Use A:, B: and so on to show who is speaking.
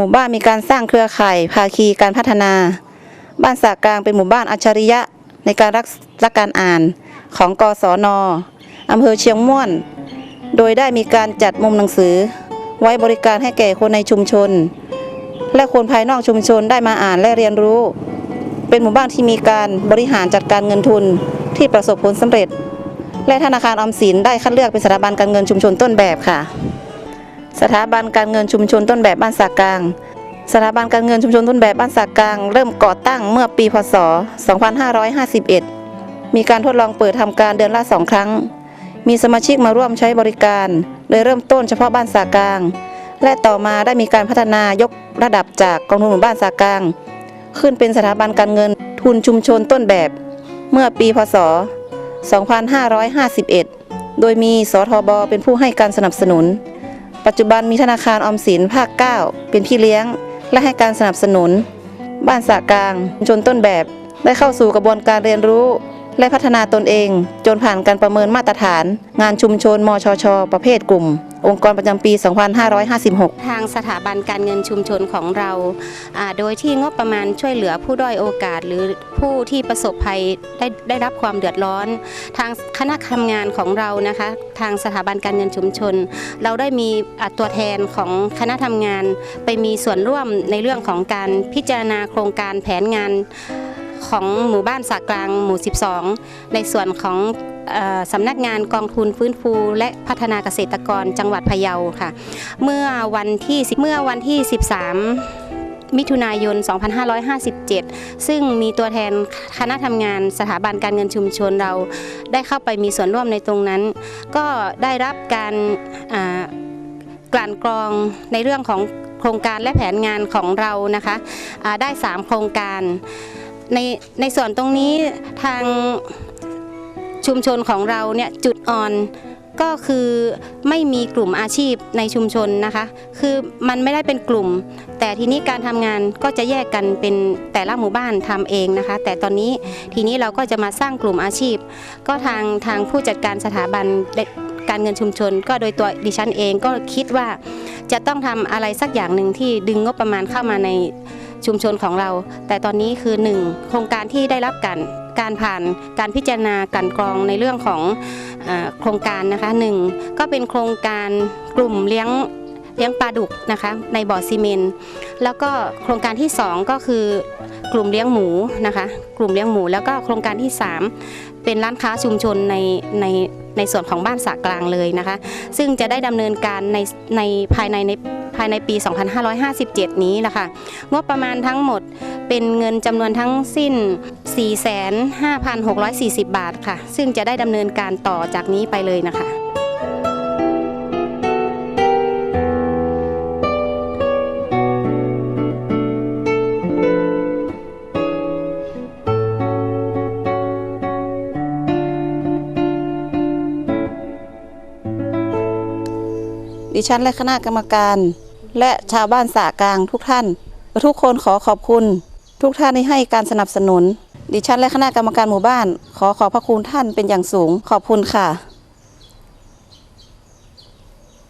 A: หมู่บ้านมีการสร้างเครือข่ายภาคีการพัฒนา บ้านสากลางเป็นหมู่บ้านอัจฉริยะในการรักรักการอ่านของกศนอำเภอเชียงม่วน โดยได้มีการจัดมุมหนังสือ ไว้บริการให้แก่คนในชุมชน และคนภายนอกชุมชนได้มาอ่านและเรียนรู้ เป็นหมู่บ้านที่มีการบริหารจัดการเงินทุนที่ประสบผลสำเร็จ และธนาคารออมสินได้คัดเลือกเป็นสถาบันการเงินชุมชนต้นแบบค่ะ สถาบันการเงินชุมชนต้นแบบบ้านสากลาง สถาบันการเงินชุมชนต้นแบบบ้านสากลาง เริ่มก่อตั้งเมื่อปีพศ 2551 มีการทดลองเปิดทำการเดือนละสองครั้ง มีสมาชิกมาร่วมใช้บริการ โดยเริ่มต้นเฉพาะบ้านสากลาง และต่อมาได้มีการพัฒนายกระดับจากกองทุนหมู่บ้านสากลาง ขึ้นเป็นสถาบันการเงินทุนชุมชนต้นแบบ เมื่อปีพศ 2551 โดยมีสทบเป็นผู้ให้การสนับสนุน ปัจจุบันมีธนาคารออมสินภาค 9 เป็นพี่เลี้ยง และให้การสนับสนุน บ้านสะกลางชนต้นแบบ ได้เข้าสู่กระบวนการเรียนรู้ และพัฒนาตนเอง จนผ่านการประเมินมาตรฐาน งานชุมชน มชช ประเภทกลุ่ม องค์กรประจำปี 2556
B: ทางสถาบันการเงินชุมชนของเราโดยที่งบประมาณช่วยเหลือผู้ด้อยโอกาส หรือผู้ที่ประสบภัยได้ได้รับความเดือดร้อน ทางคณะทำงานของเรานะคะ ทางสถาบันการเงินชุมชน เราได้มีตัวแทนของคณะทำงาน ไปมีส่วนร่วมในเรื่องของการพิจารณาโครงการแผนงาน ของหมู่บ้านสากลางหมู่ 12 ในส่วนของสำนักงานกองทุนฟื้นฟู และพัฒนาเกษตรกรจังหวัดพะเยาค่ะ เมื่อวันที่เมื่อวันที่ 13มิถุนายน 2557 ซึ่งมีตัวแทนคณะทำงานสถาบันการเงินชุมชนเราได้เข้าไปมีส่วนร่วมในตรงนั้น ก็ได้รับการกลั่นกรองในเรื่องของโครงการและแผนงานของเรานะคะได้ 3 โครงการ ในในส่วนตรงนี้ทางชุมชนของเราเนี่ยจุดอ่อนก็คือไม่มีกลุ่มอาชีพในชุมชนนะคะ คือมันไม่ได้เป็นกลุ่ม แต่ทีนี้การทำงานก็จะแยกกันเป็นแต่ละหมู่บ้านทำเองนะคะ แต่ตอนนี้ทีนี้เราก็จะมาสร้างกลุ่มอาชีพ ก็ทางทางผู้จัดการสถาบันการเงินชุมชน ก็โดยตัวดิฉันเองก็คิดว่าจะต้องทำอะไรสักอย่างหนึ่งที่ดึงงบประมาณเข้ามาใน ชุมชนของเรา แต่ตอนนี้คือ 1 โครงการที่ได้รับการการผ่านการพิจารณากลั่นกรองในเรื่องของอโครงการนะคะหนึ่งก็เป็นโครงการกลุ่มเลี้ยงเลี้ยงปลาดุกนะคะในบ่อซีเมนแล้วก็โครงการที่ 2 ก็คือกลุ่มเลี้ยงหมูนะคะ กลุ่มเลี้ยงหมู แล้วก็โครงการที่ 3 เป็นร้านค้าชุมชนในในในส่วนของบ้านสากลางเลยนะคะ ซึ่งจะได้ดำเนินการในในภายในใน ภายในปี 2557 นี้แหละค่ะงบประมาณทั้งหมดเป็นเงินจำนวนทั้งสิ้น 45,640 บาทค่ะ ซึ่งจะได้ดำเนินการต่อจากนี้ไปเลยนะคะ
A: ดิฉันและคณะกรรมการ และชาวบ้านสากลางทุกท่าน ทุกคนขอขอบคุณ ทุกท่านที่ให้การสนับสนุน ดิฉันและคณะกรรมการหมู่บ้าน ขอขอบพระคุณท่านเป็นอย่างสูง ขอบคุณค่ะ